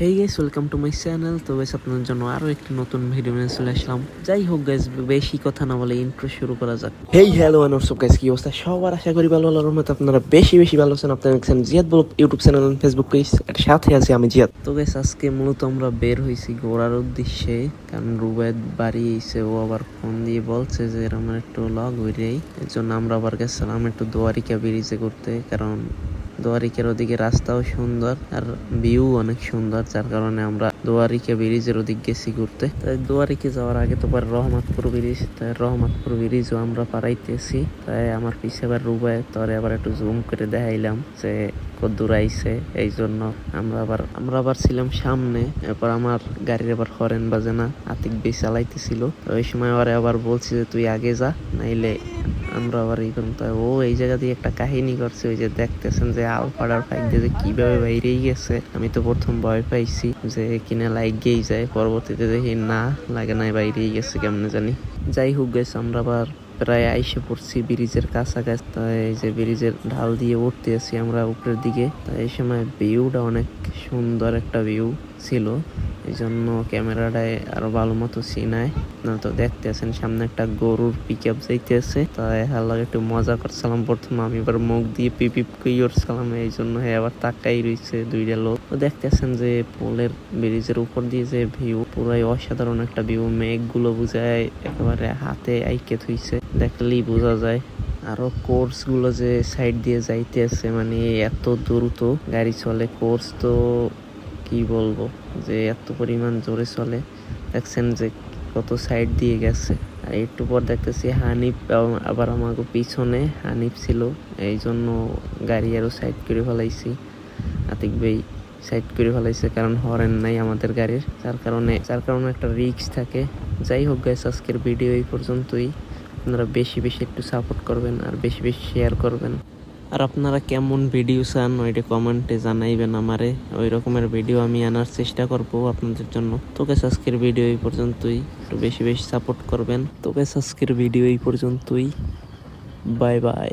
Hey guys welcome to my channel তো guys আপনাদের জন্য আরও একটি নতুন ভিডিও নিয়ে চলে আসলাম। যাই হোক গাইস বেশি কথা না বলে ইন্ট্রো শুরু করা যাক। Hey hello and what's up guys কি অবস্থা? সবার আশা করি ভালো ভালো রহমতে আপনারা বেশি বেশি ভালো আছেন। আপনারা দেখছেন Ziyad vlog YouTube channel Facebook page এর সাথে আছি আমি জিয়াদ। তো গাইস আজকে মূলত আমরা বের হয়েছি ঘোরার উদ্দেশ্যে কারণ রুবেদ বাড়ি এসে ও আবার ফোন দিয়ে বলছে যে এরকম একটু লগ হয়ে হইলেই। এর জন্য আমরা আবার গেছিলাম একটু দোয়ারিকা ব্রিজে করতে কারণ দোয়ারিকের ওদিকে রাস্তাও সুন্দর আর ভিউ অনেক সুন্দর যার কারণে আমরা দোয়ারিকা ব্রিজের ওদিক গেছি ঘুরতে। তাই দোয়ারিকে যাওয়ার আগে তো পারে রহমাতপুর ব্রিজ, তাই রহমাতপুর ব্রিজও আমরা পারাইতেছি। তাই আমার পিছে আবার তোরে আবার একটু জুম করে দেখাইলাম যে কদ্দুর আইছে এই জন্য আমরা আবার আমরা আবার ছিলাম সামনে। এরপর আমার গাড়ির আবার হরেন বাজে না, আতিক বেশ চালাইতেছিল। ওই সময় আবার আবার বলছি যে তুই আগে যা, নাইলে আমরা আবার এই করুন তাই ও এই জায়গা দিয়ে একটা কাহিনী করছে, ওই যে দেখতেছেন যে আলফাডার ফাইক দিয়ে যে কীভাবে বাইরেই গেছে। আমি তো প্রথম ভয় পাইছি যে কিনা গেই যায়, পরবর্তীতে দেখি না, লাগে নাই বাইরে গেছে, কেমনে জানি। যাই হোক গেছে আমরা আবার প্রায় আইসে পড়ছি ব্রিজের কাছাকাছি। তাই যে ব্রিজের ঢাল দিয়ে উঠতে আছি আমরা উপরের দিকে। তাই এই সময় ভিউটা অনেক সুন্দর একটা ভিউ ছিল। এই জন্য ক্যামেরাটায় আরও ভালো মতো সিনায় না তো দেখতে আছেন সামনে একটা গরুর পিক আপ যাইতেছে। তাই হাল্লাকে একটু মজা করছিলাম প্রথমে আমি এবার মুখ দিয়ে পিপিপ করছিলাম এই জন্য হ্যাঁ আবার তাকাই রয়েছে দুইটা লোক। তো দেখতেছেন যে পোলের ব্রিজের উপর দিয়ে যে ভিউ পুরাই অসাধারণ একটা ভিউ মেঘগুলো বুঝায় একেবারে হাতে আইকে থুইছে। দেখলেই বোঝা যায়, আরও কোর্সগুলো যে সাইড দিয়ে যাইতে আছে মানে এত দ্রুত গাড়ি চলে। কোর্স তো কি বলব? যে এত পরিমাণ জোরে চলে। দেখছেন যে কত সাইড দিয়ে গেছে। আর একটু পর দেখতেছি হানিফ আব- আবার আমাকে পিছনে হানিফ ছিল। এই জন্য গাড়ি আরও সাইড করে ফেলাইছি। আতিক ভাই সাইড করে ফেলাইছে কারণ হরেন নাই আমাদের গাড়ির। যার কারণে যার কারণে একটা রিস্ক থাকে। যাই হোক গাইস আজকের ভিডিও এই পর্যন্তই। আপনারা বেশি বেশি একটু সাপোর্ট করবেন আর বেশি বেশি শেয়ার করবেন। আর আপনারা কেমন ভিডিও চান, ওইটা কমেন্টে জানাইবেন আমারে। ওই রকমের ভিডিও আমি আনার চেষ্টা করব আপনাদের জন্য। তোকে সাজকের ভিডিও এই পর্যন্তই। একটু বেশি বেশি সাপোর্ট করবেন। তোকে সাজকের ভিডিও এই পর্যন্তই। Bye bye